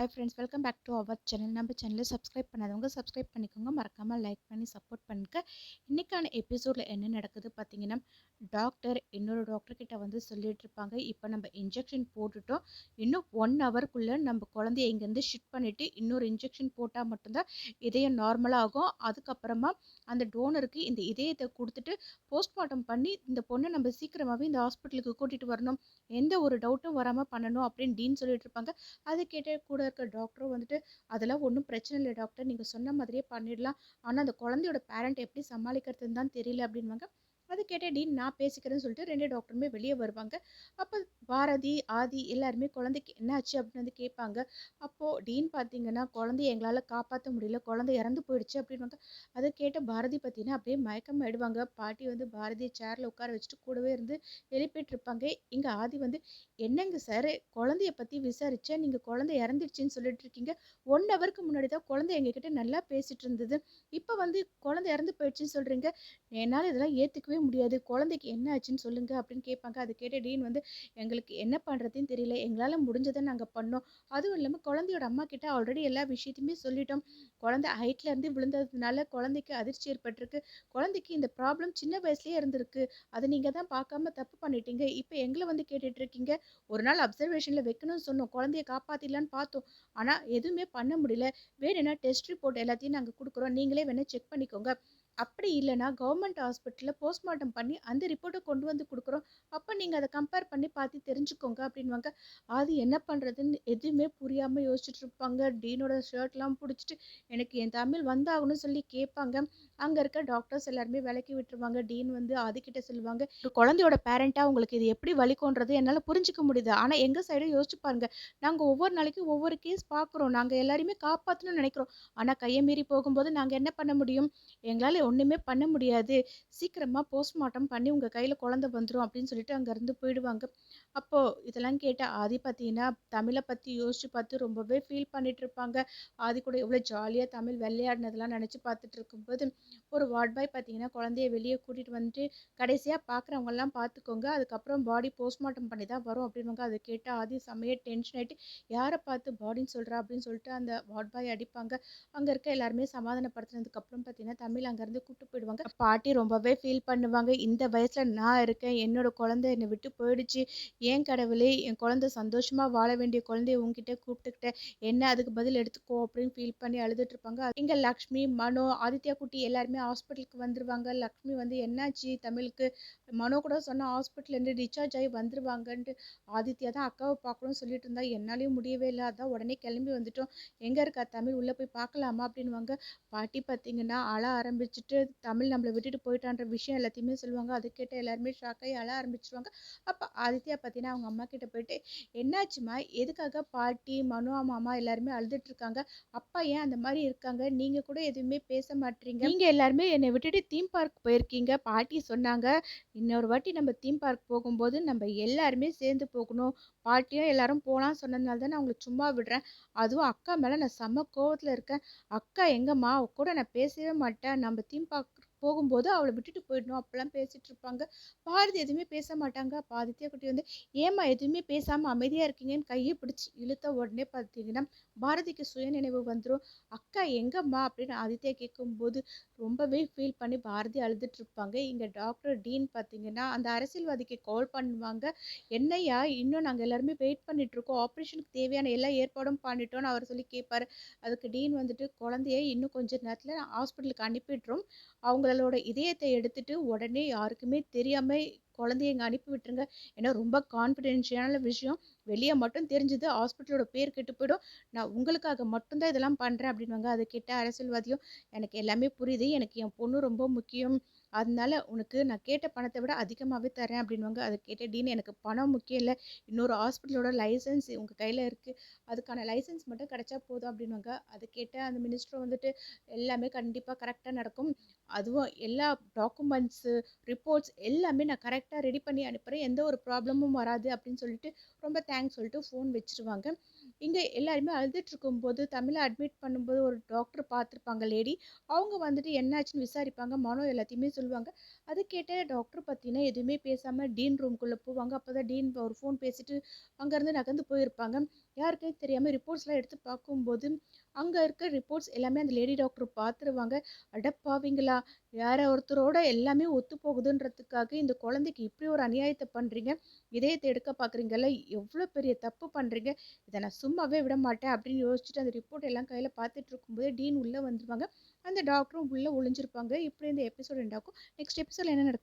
Hi friends welcome back to our channel நம்ம சேனலில் subscribe பண்ணாதவங்க சப்ஸ்கிரைப் பண்ணிக்கோங்க. மறக்காமல் லைக் பண்ணி சப்போர்ட் பண்ணுங்க. இன்றைக்கான எபிசோடில் என்ன நடக்குது பார்த்தீங்கன்னா டாக்டர் இன்னொரு டாக்டர் கிட்ட வந்து சொல்லிட்டு இருப்பாங்க. இப்போ நம்ம இன்ஜெக்ஷன் போட்டுட்டோம். இன்னும் ஒன் ஹவருக்குள்ளே நம்ம குழந்தைய இங்கேருந்து ஷிஃப்ட் பண்ணிவிட்டு இன்னொரு இன்ஜெக்ஷன் போட்டால் மட்டும்தான் இதயம் நார்மலாக ஆகும். அதுக்கப்புறமா அந்த டோனருக்கு இந்த இதயத்தை கொடுத்துட்டு போஸ்ட்மார்ட்டம் பண்ணி இந்த பொண்ணை நம்ம சீக்கிரமாகவே இந்த ஹாஸ்பிட்டலுக்கு கூட்டிகிட்டு வரணும். எந்த ஒரு டவுட்டும் வராமல் பண்ணணும் அப்படின்னு டீன் சொல்லிட்டு இருப்பாங்க. அது கேட்ட கூட இருக்க டாக்டரும் வந்துட்டு அதெல்லாம் ஒன்றும் பிரச்சனை இல்லை டாக்டர் நீங்கள் சொன்ன மாதிரியே பண்ணிடலாம். ஆனால் அந்த குழந்தையோட பேரண்ட் எப்படி சமாளிக்கிறதுன்னு தான் தெரியல அப்படின்வாங்க அது கேட்டே டீன் நான் பேசிக்கிறேன்னு சொல்லிட்டு ரெண்டு டாக்டருமே வெளியே வருவாங்க. அப்போ பாரதி ஆதி எல்லாருமே குழந்தைக்கு என்னாச்சு? அப்படின்னு வந்து கேட்பாங்க. அப்போது டீன் பார்த்தீங்கன்னா குழந்தைய எங்களால் காப்பாற்ற முடியல. குழந்தை இறந்து போயிடுச்சு. அப்படின்வாங்க அதை கேட்ட பாரதி பார்த்தீங்கன்னா அப்படியே மயக்கம் ஆயிடுவாங்க. பாட்டி வந்து பாரதியை சேரில் உட்கார வச்சுட்டு கூடவே இருந்து எழுப்பிட்டு இருப்பாங்க. இங்கே ஆதி வந்து என்னங்க சார் குழந்தைய பற்றி விசாரிச்சேன் நீங்கள் குழந்தை இறந்துடுச்சின்னு சொல்லிட்டு இருக்கீங்க. ஒன் ஹவருக்கு முன்னாடி தான் குழந்தை எங்ககிட்ட நல்லா பேசிட்டு இருந்தது. இப்போ வந்து குழந்தை இறந்து போயிடுச்சுன்னு சொல்கிறீங்க என்னால் இதெல்லாம் ஏற்றுக்கவே முடியாது. குழந்தைக்கு என்ன ஆச்சுன்னு சொல்லுங்க அப்படின்னு கேட்பாங்க. அது கேட்ட டீன் வந்து எங்களுக்கு என்ன பண்ணுறதுன்னு தெரியல. எங்களால் முடிஞ்சதை நாங்கள் பண்ணோம். அதுவும் இல்லாமல் குழந்தையோட அம்மா கிட்ட ஆல்ரெடி எல்லா விஷயத்தையுமே சொல்லிட்டோம். குழந்தை ஹைட்ல இருந்து விழுந்ததுனால குழந்தைக்கு அதிர்ச்சி ஏற்பட்டிருக்கு. குழந்தைக்கு இந்த ப்ராப்ளம் சின்ன வயசுலேயே இருந்திருக்கு. அதை நீங்கள் தான் பார்க்காம தப்பு பண்ணிட்டீங்க. இப்போ எங்களை வந்து கேட்டுட்ருக்கீங்க ஒரு நாள் அப்சர்வேஷனில் வைக்கணும்னு சொன்னோம். குழந்தைய காப்பாற்றிடலான்னு பார்த்தோம். ஆனால் எதுவுமே பண்ண முடியல. வேணும்னா டெஸ்ட் ரிப்போர்ட் எல்லாத்தையும் நாங்கள் கொடுக்குறோம். நீங்களே வேணால் செக் பண்ணிக்கோங்க. அப்படி இல்லைனா கவர்மெண்ட் ஹாஸ்பிட்டலில் போஸ்ட்மார்ட்டம் பண்ணி அந்த ரிப்போர்ட்டை கொண்டு வந்து கொடுக்குறோம். அப்போ நீங்கள் அதை கம்பேர் பண்ணி பார்த்து தெரிஞ்சுக்கோங்க அப்படின்வாங்க அது என்ன பண்ணுறதுன்னு எதுவுமே புரியாமல் யோசிச்சுட்டு இருப்பாங்க. டீனோட ஷர்ட்லாம் பிடிச்சிட்டு எனக்கு என் தமிழ் வந்தாகணும்னு சொல்லி கேட்பாங்க. அங்கே இருக்க டாக்டர்ஸ் எல்லாருமே விலக்கி விட்டுருவாங்க. டீன் வந்து அதுக்கிட்ட சொல்லுவாங்க. ஒரு குழந்தையோட பேரண்ட்டாக உங்களுக்கு இது எப்படி வலிக்கோன்றது என்னால் புரிஞ்சிக்க முடியுது. ஆனால் எங்கள் சைடும் யோசிச்சு பாருங்கள் நாங்கள் ஒவ்வொரு நாளைக்கும் ஒவ்வொரு கேஸ் பார்க்குறோம். நாங்கள் எல்லாருமே காப்பாற்றணும்னு நினைக்கிறோம். ஆனால் கையை மீறி போகும்போது நாங்கள் என்ன பண்ண முடியும்? எங்களால் ஒன்றுமே பண்ண முடியாது. சீக்கிரமாக போஸ்ட்மார்ட்டம் பண்ணி உங்கள் கையில் குழந்த வந்துடும் அப்படின்னு சொல்லிட்டு அங்கேருந்து போயிடுவாங்க. அப்போது இதெல்லாம் கேட்டால் ஆதி பார்த்தீங்கன்னா தமிழை பற்றி யோசிச்சு பார்த்து ரொம்பவே ஃபீல் பண்ணிட்டு இருப்பாங்க. ஆதி கூட எவ்வளோ ஜாலியாக தமிழ் விளையாடினதெல்லாம் நினச்சி பார்த்துட்டு இருக்கும்போது ஒரு வார்ட் பாய் பார்த்தீங்கன்னா குழந்தைய வெளியே கூட்டிகிட்டு வந்துட்டு கடைசியாக பார்க்குறவங்கெல்லாம் பார்த்துக்கோங்க அதுக்கப்புறம் பாடி போஸ்ட்மார்ட்டம் பண்ணி தான் வரும் அப்படின்வாங்க அதை கேட்டால் ஆதி செம்மையே டென்ஷன் ஆகிட்டு யாரை பார்த்து பாடின்னு சொல்கிறா அப்படின்னு சொல்லிட்டு அந்த வார்ட் பாய் அடிப்பாங்க. அங்கே இருக்க எல்லாருமே சமாதானப்படுத்தினதுக்கப்புறம் பார்த்தீங்கன்னா தமிழ் அங்கேருந்து கூப்பிட்டு போயிடுவாங்க. பாட்டி ரொம்பவே ஃபீல் பண்ணுவாங்க. இந்த வயசில் நான் இருக்கேன். என்னோட குழந்தை என்னை விட்டு போயிடுச்சு. ஏன் கடவுளே என் குழந்தை சந்தோஷமாக வாழ வேண்டிய குழந்தைய உங்ககிட்ட கூப்பிட்டுக்கிட்டேன். என்ன அதுக்கு பதில் எடுத்துக்கோ அப்படின்னு ஃபீல் பண்ணி அழுதுட்டு இருப்பாங்க. இங்கே லக்ஷ்மி மனோ ஆதித்யா குட்டி எல்லாருமே ஹாஸ்பிட்டலுக்கு வந்துருவாங்க. லக்ஷ்மி வந்து என்னாச்சு தமிழுக்கு? மனோ கூட சொன்னால் ஹாஸ்பிட்டல்லேருந்து டிஸ்சார்ஜ் ஆகி வந்துருவாங்கன்ட்டு. ஆதித்யா தான் அக்காவை பார்க்கணும்னு சொல்லிட்டு இருந்தா என்னாலையும் முடியவே இல்லை. அதான் உடனே கிளம்பி வந்துட்டோம். எங்கே இருக்கா தமிழ்? உள்ளே போய் பார்க்கலாமா? அப்படின்வாங்க பாட்டி பார்த்தீங்கன்னா அழ வச்சுட்டு தமிழ் நம்மளை விட்டுட்டு போயிட்டான்ற விஷயம் எல்லாத்தையுமே சொல்லுவாங்க. அது கேட்ட எல்லாருமே ஷாக் ஆகி அழ ஆரம்பிச்சிருவாங்க. அப்போ ஆதித்யா பார்த்தீங்கன்னா அவங்க அம்மா கிட்ட போயிட்டு என்னாச்சுமா எதுக்காக பாட்டி மனு மாமா எல்லாருமே அழுதுட்ருக்காங்க அப்பா ஏன் அந்த மாதிரி இருக்காங்க? நீங்கள் கூட எதுவுமே பேச மாட்டீங்க. நீங்கள் எல்லாருமே என்னை விட்டுட்டு தீம் பார்க் போயிருக்கீங்க. பாட்டி சொன்னாங்க இன்னொரு வாட்டி நம்ம தீம் பார்க் போகும்போது நம்ம எல்லாருமே சேர்ந்து போகணும். பாட்டியும் எல்லாரும் போகலாம் சொன்னதுனால தான் நான் உங்களை சும்மா விடுறேன். அதுவும் அக்கா மேலே நான் செம்ம கோவத்தில் இருக்கேன். அக்கா எங்கம்மா? கூட நான் பேசவே மாட்டேன். நம்ம தீம் பார்க் போகும்போது அவளை விட்டுட்டு போயிடணும். அப்பெல்லாம் பேசிகிட்டு இருப்பாங்க. பாரதி எதுவுமே பேச மாட்டாங்க. அப்போ ஆதித்யா குட்டி வந்து ஏம்மா எதுவுமே பேசாமல் அமைதியாக இருக்கீங்கன்னு கையை பிடிச்சி இழுத்த உடனே பார்த்தீங்கன்னா பாரதிக்கு சுயநினைவு வந்துடும் அக்கா எங்கம்மா? அப்படின்னு ஆதித்யா கேட்கும்போது ரொம்பவே ஃபீல் பண்ணி பாரதி அழுதுட்டு இருப்பாங்க. இங்கே டாக்டர் டீன் பார்த்தீங்கன்னா அந்த அரசியல்வாதிக்கு கால் பண்ணுவாங்க. என்னையா இன்னும் நாங்கள் எல்லாருமே வெயிட் பண்ணிட்டு இருக்கோம். ஆப்ரேஷனுக்கு தேவையான எல்லா ஏற்பாடும் பண்ணிட்டோம்னு அவர் சொல்லி கேட்பாரு அதுக்கு டீன் வந்துட்டு குழந்தைய இன்னும் கொஞ்ச நேரத்தில் ஹாஸ்பிட்டலுக்கு அனுப்பிடுறோம். அவங்களோட இதயத்தை எடுத்துட்டு உடனே யாருக்குமே தெரியாமல் குழந்தைய இங்கே அனுப்பி விட்டுருங்க. ஏன்னா ரொம்ப கான்ஃபிடென்ஷியலான விஷயம். வெளியே மட்டும் தெரிஞ்சது ஹாஸ்பிட்டலோட பேர் கெட்டு போயிடும். நான் உங்களுக்காக மட்டும்தான் இதெல்லாம் பண்ணுறேன் அப்படின்வாங்க அது கிட்ட அரசியல்வாதியும் எனக்கு எல்லாமே புரியுது. எனக்கு என் பொண்ணு ரொம்ப முக்கியம். அதனால உனக்கு நான் கேட்ட பணத்தை விட அதிகமாகவே தரேன் அப்படின்வாங்க அதை கேட்ட டீன் எனக்கு பணம் முக்கியம் இல்லை. இன்னொரு ஹாஸ்பிட்டலோட லைசன்ஸ் உங்கள் கையில் இருக்குது அதுக்கான லைசன்ஸ் மட்டும் கிடைச்சா போதும் அப்படின்வாங்க அதை கேட்ட அந்த மினிஸ்டர் வந்துட்டு எல்லாமே கண்டிப்பாக கரெக்டாக நடக்கும். அதுவும் எல்லா டாக்குமெண்ட்ஸு ரிப்போர்ட்ஸ் எல்லாமே நான் கரெக்டாக ரெடி பண்ணி அனுப்புகிறேன் எந்த ஒரு ப்ராப்ளமும் வராது அப்படின்னு சொல்லிட்டு ரொம்ப தேங்க்ஸ் சொல்லிட்டு ஃபோன் வச்சுருவாங்க. இங்கே எல்லாருமே அழுதுட்டு இருக்கும்போது தமிழை அட்மிட் பண்ணும்போது ஒரு டாக்டர் பார்த்துருப்பாங்க லேடி அவங்க வந்துட்டு என்னாச்சுன்னு விசாரிப்பாங்க. மனோ எல்லாத்தையுமே சொல்லுவாங்க. அது கேட்ட டாக்டர் பார்த்தீங்கன்னா எதுவுமே பேசாமல் டீன் ரூம்குள்ளே போவாங்க. அப்போ தான் டீன் ஒரு ஃபோன் பேசிட்டு அங்கேருந்து நகர்ந்து போயிருப்பாங்க. யாருக்கே தெரியாமல் ரிப்போர்ட்ஸ்லாம் எடுத்து பார்க்கும்போது அங்கே இருக்க ரிப்போர்ட்ஸ் எல்லாமே அந்த லேடி டாக்டர் பார்த்துருவாங்க அடப்பாவீங்களா? யார ஒருத்தரோட எல்லாமே ஒத்து போகுதுன்றதுக்காக இந்த குழந்தைக்கு இப்படி ஒரு அநியாயத்தை பண்ணுறீங்க இதயத்தை எடுக்க பார்க்குறீங்கல்ல எவ்வளோ பெரிய தப்பு பண்ணுறீங்க இதை நான் சும்மாவே விட மாட்டேன் அப்படின்னு யோசிச்சுட்டு அந்த ரிப்போர்ட் எல்லாம் கையில் பார்த்துட்டு இருக்கும்போது டீன் உள்ளே வந்துருவாங்க. அந்த டாக்டரும் உள்ளே ஒளிஞ்சிருப்பாங்க. இப்படி இந்த எபிசோட் எண்டாக்கும் நெக்ஸ்ட் எபிசோட் என்ன நடக்குது?